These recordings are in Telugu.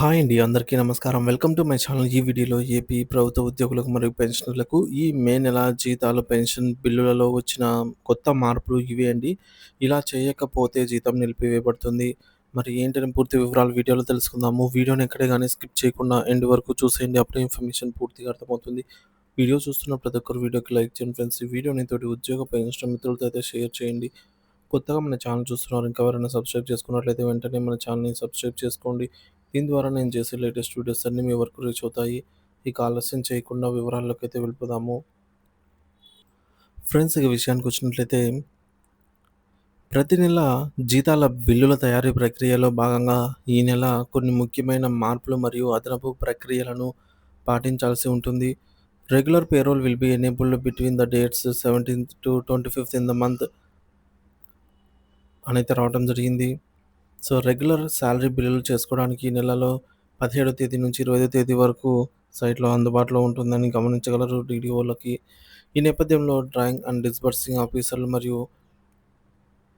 హాయ్ అండి. అందరికీ నమస్కారం. Welcome to my channel. ఈ వీడియోలో ఏపీ ప్రభుత్వ ఉద్యోగులకు మరియు పెన్షనర్లకు ఈ మే నెల జీతాలు, పెన్షన్ బిల్లులలో వచ్చిన కొత్త మార్పులు ఇవే అండి. ఇలా చేయకపోతే జీతం నిలిపివేయబడుతుంది. మరి ఏంటని పూర్తి వివరాలు వీడియోలో తెలుసుకుందాము. వీడియోని ఎక్కడే కానీ స్కిప్ చేయకుండా ఎండ్ వరకు చూసేయండి. అప్పుడే ఇన్ఫర్మేషన్ పూర్తిగా అర్థమవుతుంది. వీడియో చూస్తున్న ప్రతి ఒక్కరు వీడియోకి లైక్ చేయండి ఫ్రెండ్స్. ఈ వీడియోని తోటి ఉద్యోగ పెన్షన్ మిత్రులతో అయితే షేర్ చేయండి. కొత్తగా మన ఛానల్ చూస్తున్నారు ఇంకా ఎవరైనా సబ్స్క్రైబ్ చేసుకున్నట్లయితే వెంటనే మన ఛానల్‌ని సబ్స్క్రైబ్ చేసుకోండి. దీని ద్వారా నేను చేసే లేటెస్ట్ వీడియోస్ అన్నీ మీ వరకు రీచ్ అవుతాయి. ఇక ఆలస్యం చేయకుండా వివరాల్లోకైతే వెళ్ళిపోదాము. ఫ్రెండ్స్ ఇక విషయానికి వచ్చినట్లయితే ప్రతి నెల జీతాల బిల్లుల తయారీ ప్రక్రియలో భాగంగా ఈ నెల కొన్ని ముఖ్యమైన మార్పులు మరియు అదనపు ప్రక్రియలను పాటించాల్సి ఉంటుంది. Regular payroll will be enabled between the dates 17థ్ to 25థ్ ఇన్ ద మంత్ అనైతే రావడం జరిగింది. సో, రెగ్యులర్ శాలరీ బిల్లులు చేసుకోవడానికి ఈ నెలలో 17వ తేదీ నుంచి 25వ తేదీ వరకు సైట్‌లో అందుబాటులో ఉంటుందని గమనించగలరు డీడీఓలకి. ఈ నేపథ్యంలో డ్రాయింగ్ అండ్ డిస్బర్సింగ్ ఆఫీసర్లు మరియు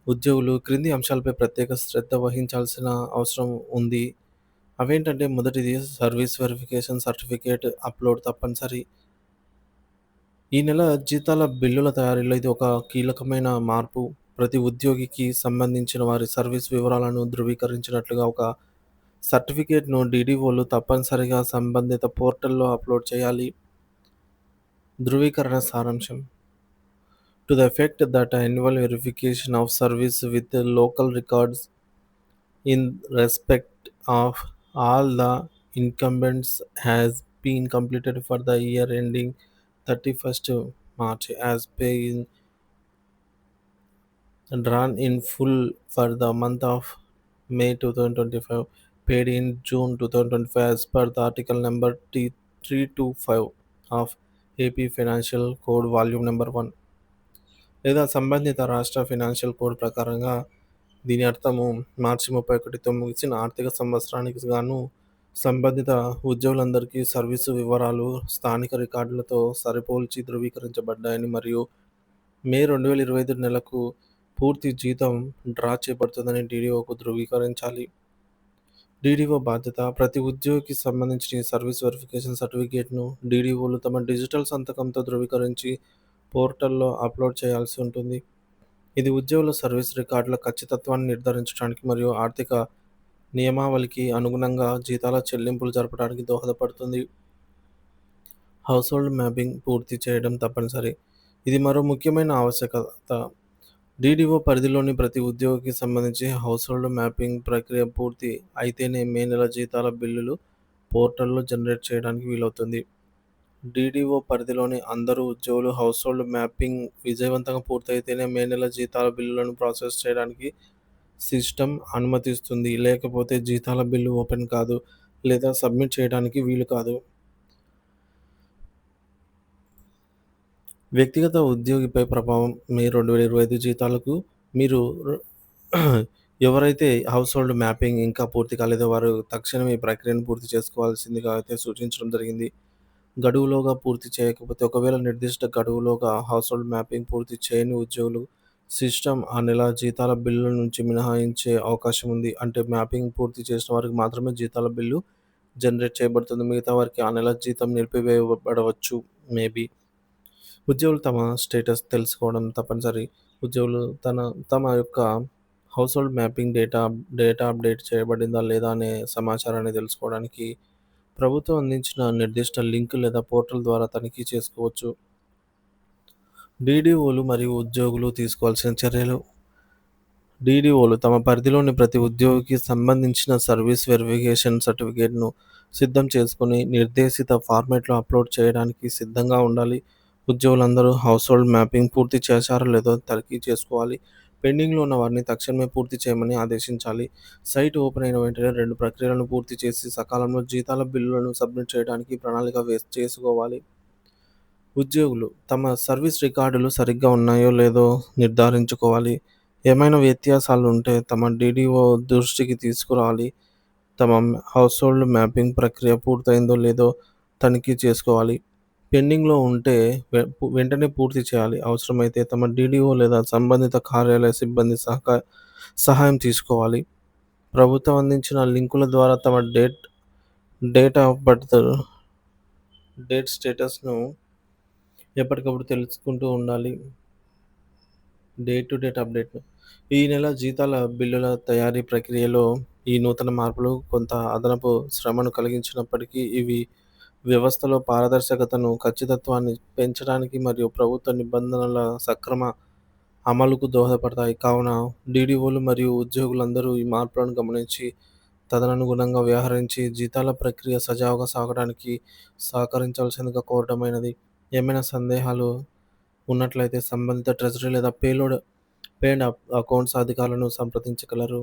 ఉద్యోగులు క్రింది అంశాలపై ప్రత్యేక శ్రద్ధ వహించాల్సిన అవసరం ఉంది. అవేంటంటే మొదటిది సర్వీస్ వెరిఫికేషన్ సర్టిఫికేట్ అప్‌లోడ్ తప్పనిసరి. ఈ నెల జీతాల బిల్లుల తయారీలో ఇది ఒక కీలకమైన మార్పు. ప్రతి ఉద్యోగికి సంబంధించిన వారి సర్వీస్ వివరాలను ధృవీకరించినట్లుగా ఒక సర్టిఫికేట్‌ను డీడీఓలు తప్పనిసరిగా సంబంధిత పోర్టల్‌లో అప్‌లోడ్ చేయాలి. ధృవీకరణ సారాంశం to the effect that annual verification of service with local records in respect of all the incumbents has been completed for the year ending thirty first March as pay in drawn in full for the month of May 2025, paid in June 2025 as per the article number T325 of AP Financial Code Volume Number 1 లేదా సంబంధిత రాష్ట్ర ఫైనాన్షియల్ కోడ్ ప్రకారంగా దీని అర్థము మార్చి 31తో ముగిసిన ఆర్థిక సంవత్సరానికి గాను సంబంధిత ఉద్యోగులందరికీ సర్వీసు వివరాలు స్థానిక రికార్డులతో సరిపోల్చి ధృవీకరించబడ్డాయని మరియు మే 2025 నెలకు పూర్తి జీతం డ్రా చేయబడుతుందని డీడీఓకు ధృవీకరించాలి. డీడీఓ బాధ్యత ప్రతి ఉద్యోగికి సంబంధించిన సర్వీస్ వెరిఫికేషన్ సర్టిఫికేట్‌ను డీడీఓలు తమ డిజిటల్ సంతకంతో ధృవీకరించి పోర్టల్‌లో అప్‌లోడ్ చేయాల్సి ఉంటుంది. ఇది ఉద్యోగుల సర్వీస్ రికార్డుల ఖచ్చితత్వాన్ని నిర్ధారించడానికి మరియు ఆర్థిక నియమావళికి అనుగుణంగా జీతాల చెల్లింపులు జరపడానికి దోహదపడుతుంది. హౌస్‌హోల్డ్ మ్యాపింగ్ పూర్తి చేయడం తప్పనిసరి. ఇది మరో ముఖ్యమైన ఆవశ్యకత. డీడీఓ పరిధిలోని ప్రతి ఉద్యోగికి సంబంధించి హౌస్‌హోల్డ్ మ్యాపింగ్ ప్రక్రియ పూర్తి అయితేనే మే నెల జీతాల బిల్లులు పోర్టల్‌లో జనరేట్ చేయడానికి వీలవుతుంది. డీడీఓ పరిధిలోని అందరూ ఉద్యోగులు హౌస్‌హోల్డ్ మ్యాపింగ్ విజయవంతంగా పూర్తయితేనే మే నెల జీతాల బిల్లులను ప్రాసెస్ చేయడానికి సిస్టమ్ అనుమతిస్తుంది. లేకపోతే జీతాల బిల్లు ఓపెన్ కాదు లేదా సబ్మిట్ చేయడానికి వీలు కాదు. వ్యక్తిగత ఉద్యోగిపై ప్రభావం మే 2025 జీతాలకు మీరు ఎవరైతే హౌస్‌హోల్డ్ మ్యాపింగ్ ఇంకా పూర్తి కాలేదో వారు తక్షణమే ఈ ప్రక్రియను పూర్తి చేసుకోవాల్సిందిగా అయితే సూచించడం జరిగింది. గడువులోగా పూర్తి చేయకపోతే ఒకవేళ నిర్దిష్ట గడువులోగా హౌస్‌హోల్డ్ మ్యాపింగ్ పూర్తి చేయని ఉద్యోగులు సిస్టమ్ ఆ నెల జీతాల బిల్లుల నుంచి మినహాయించే అవకాశం ఉంది. అంటే మ్యాపింగ్ పూర్తి చేసిన వారికి మాత్రమే జీతాల బిల్లు జనరేట్ చేయబడుతుంది. మిగతా వారికి ఆ నెల జీతం నిలిపివేయబడవచ్చు. మేబీ ఉద్యోగులు తమ స్టేటస్ తెలుసుకోవడం తప్పనిసరి. ఉద్యోగులు తన తమ యొక్క household mapping data data update చేయబడిందా లేదా అనే సమాచారాన్ని తెలుసుకోవడానికి ప్రభుత్వం అందించిన నిర్దిష్ట లింక్ లేదా పోర్టల్ ద్వారా తనిఖీ చేసుకోవచ్చు. డీడీఓలు మరియు ఉద్యోగులు తీసుకోవాల్సిన చర్యలు డీడీఓలు తమ పరిధిలోని ప్రతి ఉద్యోగికి సంబంధించిన సర్వీస్ వెరిఫికేషన్ సర్టిఫికేట్‌ను సిద్ధం చేసుకుని నిర్దేశిత ఫార్మాట్‌లో అప్‌లోడ్ చేయడానికి సిద్ధంగా ఉండాలి. ఉద్యోగులందరూ హౌస్‌హోల్డ్ మ్యాపింగ్ పూర్తి చేశారో లేదో తనిఖీ చేసుకోవాలి. పెండింగ్‌లో ఉన్న వారిని తక్షణమే పూర్తి చేయమని ఆదేశించాలి. సైట్ ఓపెన్ అయిన వెంటనే రెండు ప్రక్రియలను పూర్తి చేసి సకాలంలో జీతాల బిల్లులను సబ్మిట్ చేయడానికి ప్రణాళిక వేస్ చేసుకోవాలి. ఉద్యోగులు తమ సర్వీస్ రికార్డులు సరిగ్గా ఉన్నాయో లేదో నిర్ధారించుకోవాలి. ఏమైనా వ్యత్యాసాలు ఉంటే తమ డీడీఓ దృష్టికి తీసుకురావాలి. తమ హౌస్ హోల్డ్ మ్యాపింగ్ ప్రక్రియ పూర్తయిందో లేదో తనిఖీ చేసుకోవాలి. పెండింగ్‌లో ఉంటే వె వెంటనే పూర్తి చేయాలి. అవసరమైతే తమ డీడీఓ లేదా సంబంధిత కార్యాలయ సిబ్బంది సహక సహాయం తీసుకోవాలి. ప్రభుత్వం అందించిన లింకుల ద్వారా తమ date date of birth date స్టేటస్ను ఎప్పటికప్పుడు తెలుసుకుంటూ ఉండాలి డే టు డేట్ అప్డేట్ ఈ నెల జీతాల బిల్లుల తయారీ ప్రక్రియలో ఈ నూతన మార్పులు కొంత అదనపు శ్రమను కలిగించినప్పటికీ ఇవి వ్యవస్థలో పారదర్శకతను ఖచ్చితత్వాన్ని పెంచడానికి మరియు ప్రభుత్వ నిబంధనల సక్రమ అమలుకు దోహదపడతాయి. కావున డీడీఓలు మరియు ఉద్యోగులందరూ ఈ మార్పులను గమనించి తదనుగుణంగా వ్యవహరించి జీతాల ప్రక్రియ సజావుగా సాగడానికి సహకరించాల్సిందిగా కోరడమైనది ఏమైనా సందేహాలు ఉన్నట్లయితే సంబంధిత ట్రెజరీ లేదా పేలోడ్ పేడ్ అకౌంట్స్ అధికారులను సంప్రదించగలరు.